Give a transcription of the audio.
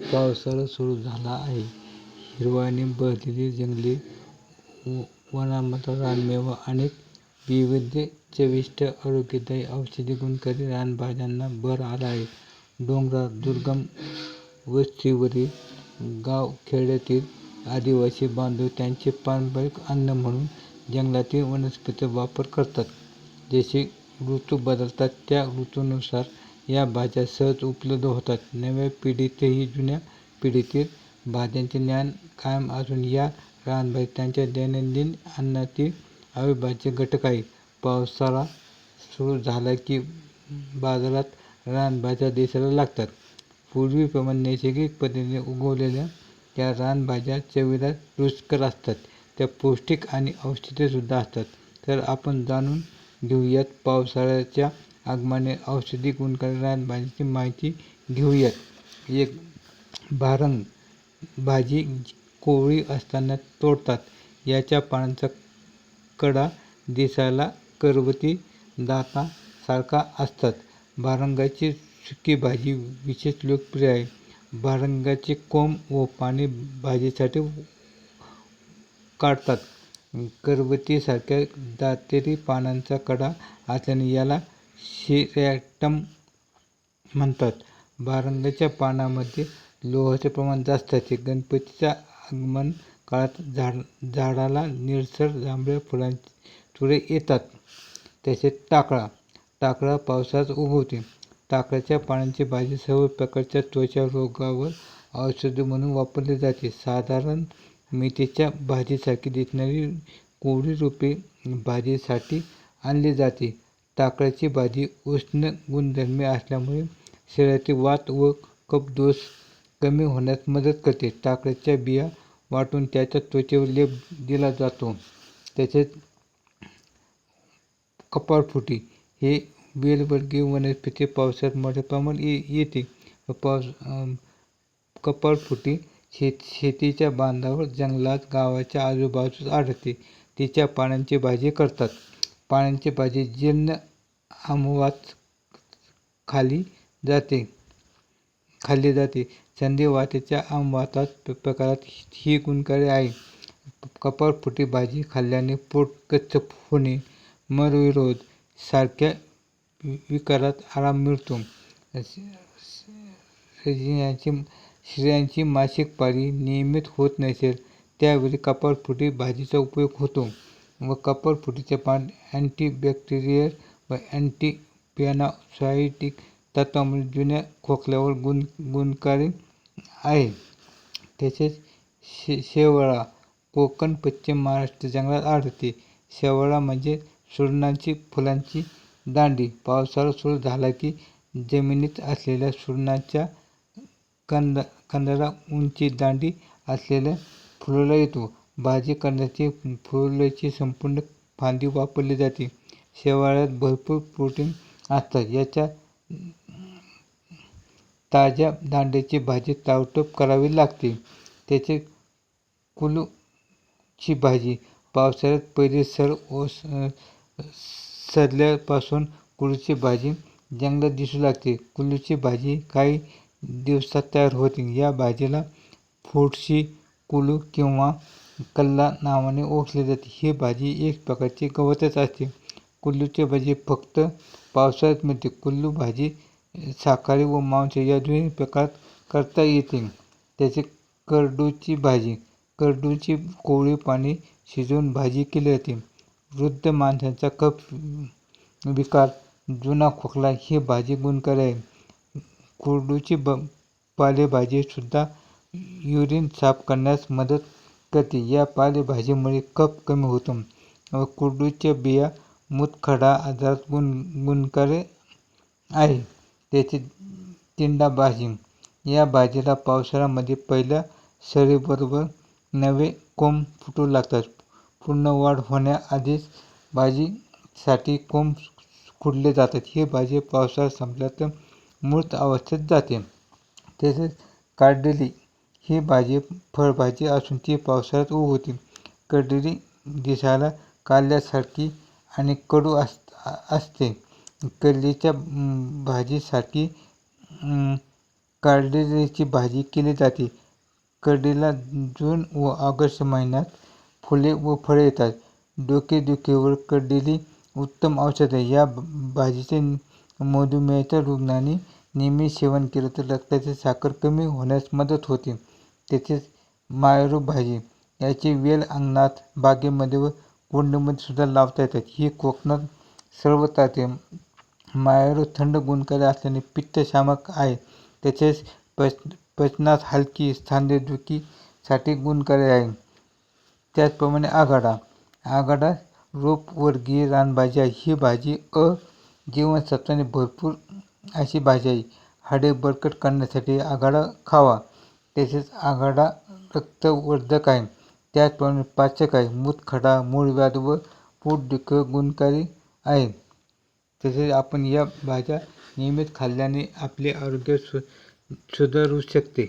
पावसाळा सुरू झाला आहे. हिरव्याने बहरलेली जंगले, वनांमधला रानमेवा, अनेक विविध, चविष्ट, आरोग्यदायी, औषधी गुणकारी रानभाज्यांना भर आला आहे. डोंगराळ, दुर्गम वस्तीवरील, गावखेड्यातील आदिवासी बांधव त्यांचे पारंपरिक अन्न म्हणून जंगलातील वनस्पतीचा वापर करतात. जसे ऋतू बदलतात त्या ऋतूनुसार या भाज्या सहज उपलब्ध होतात. नव्या पिढीतही जुन्या पिढीतील भाज्यांचे ज्ञान कायम असून या रानभाज्या त्यांच्या दैनंदिन अन्नातील अविभाज्य घटक आहेत. पावसाळा सुरू झाला की बाजारात रानभाज्या दिसायला लागतात. पूर्वीप्रमाणे नैसर्गिक पद्धतीने उगवलेल्या त्या रानभाज्या चवीला रुचकर असतात. त्या पौष्टिक आणि औषधीसुद्धा असतात. तर आपण जाणून घेऊयात पावसाळ्याच्या आगमने औषधी गुणकारी भाजीची माहिती घेऊयात. एक. भारंग भाजी कोवळी असताना तोडतात. याच्या पानांचा कडा दिसायला करवती दातासारखा असतात. भारंगाची सुकी भाजी विशेष लोकप्रिय आहे. भारंगाचे कोंब व पाने भाजीसाठी काढतात. करवतीसारख्या दातेरी पानांचा कडा असल्याने याला शिरॅटम म्हणतात. बारंगाच्या पानांमध्ये लोहाचे प्रमाण जास्त असते. गणपतीच्या आगमन काळात झाडाला निळसर जांभळ्या फुलांची तुरे येतात. तसेच टाकळा. टाकळा पावसाळ्यात उगवते. टाकळ्याच्या पानांची भाजी सर्व प्रकारच्या त्वचा रोगावर औषध म्हणून वापरली जाते. साधारण मेथीच्या भाजीसारखी दिसणारी कोवळी रोपे भाजीसाठी आणली जाते. टाकळ्याची भाजी उष्ण गुणधर्मे असल्यामुळे शरीरातील वात व कफदोष कमी होण्यास मदत करते. टाकळ्याच्या बिया वाटून त्याचा त्वचेवर लेप दिला जातो. तसेच कपाळफुटी हे वेलवर्गीय वनस्पती पावसात मोठ्या प्रमाणात येते. कपाळफुटी शेत शेतीच्या बांधावर, जंगलात, गावाच्या आजूबाजूस आढळते. तिच्या पानांची भाजी करतात. पानांची भाजी जीर्ण आमवास खाल्ली जाते. संधिवाताच्या आमवासाच्या प्रकारात ही गुणकारी आहे. कपाळफुटी भाजी खाल्ल्याने पोट गच्च होणे, मरविरोध सारख्या विकारात आराम मिळतो. स्त्रियांची मासिक पाळी नियमित होत नसेल त्यावेळी कपाळफुटी भाजीचा उपयोग होतो व कपरफुटीचे पान अँटीबॅक्टेरियल व अँटीपॅनासाइटिक तत्वामुळे जुन्या खोकल्यावर गुण गुणकारी आहे. तसेच शे शेवाळा कोकण, पश्चिम महाराष्ट्र जंगलात आढळते. शेवाळा म्हणजे सुरणाची फुलांची दांडी. पावसाळा सुरू झाला की जमिनीत असलेल्या सुरणाच्या कंद कंदाला उंची दांडी असलेल्या फुलाला येतो. भाजी करण्यासाठी फुलोऱ्याची संपूर्ण फांदी वापरली जाते. शेवाळ्यात भरपूर प्रोटीन असतात. याच्या ताज्या दांड्याची भाजी ताबडतोब करावी लागते. त्याचे कुलूची भाजी. पावसाळ्यात पहिले सर सडल्यापासून कुलूची भाजी जंगलात दिसू लागते. कुलूची भाजी काही दिवसात तयार होते. या भाजीला फोडशी कुलू किंवा कल्ला नावाने ओळखली जाते. ही भाजी एक प्रकारचे गवतच असते. कुल्लूची भाजी फक्त पावसाळ्यात मिळते. कुल्लू भाजी शाकाहारी व मांसाहारी या दोन्ही प्रकारात करता येते. त्याचे करडूची भाजी. करडूची कोवळी पाने शिजवून भाजी केली जाते. वृद्ध माणसांचा कफ विकार, जुना खोकला ही भाजी गुणकारी आहे. कुरडूची ब पालेभाजीसुद्धा युरिन साफ करण्यास मदत करते. या पालेभाजीमुळे कफ कमी होतो व कुरडूच्या बिया मूतखडा आजारात गुण गुणकारी आहे. त्याचे तिंडा भाजी. या भाजीला पावसाळ्यामध्ये पहिल्या सरीबरोबर नवे कोंब फुटू लागतात. पूर्ण वाढ होण्याआधीच भाजीसाठी कोंब खुडले जातात. ही भाजी पावसाळा तर मृत अवस्थेत जाते. तसेच काढलेली ही भाजी फळभाजी असून ती पावसाळ्यात उगवते. कार्डेली दिसायला कारल्यासारखी आणि कडू असते. कारल्याच्या भाजीसारखी कारल्याची भाजी केली जाते कडीला जून व ऑगस्ट महिन्यात फुले व फळे येतात डोकेदुखीवर करडई उत्तम औषध आहे या भाजीचे मधुमेहाच्या रुग्णांनी नियमित सेवन केले तर रक्ताची साखर कमी होण्यास मदत होते तसेच मायरू भाजी याची वेल अंगणात बागेमध्ये व कुंडीमध्ये सुद्धा लावता येतात. ही कोकणात सर्वत्र येते मायरो थंड गुणकारी असल्याने पित्तशामक आहे. तसेच पच पचनात हलकी सांधेदुखीसाठी गुणकारी आहे. त्याचप्रमाणे आघाडा आघाडा रोपवर्गीय रानभाजी आहे. ही भाजी अ जीवनसत्वाने भरपूर अशी भाजी आहे. हाडे बळकट करण्यासाठी आघाडा खावा. तसेच आघाडा रक्तवर्धक आहे त्याचप्रमाणे पाचक आहे मूतखडा मूळव्याध व पोटदुखी गुणकारी आहे तसेच आपण या भाज्या नियमित खाल्ल्याने आपले आरोग्य सु सुधारू शकते.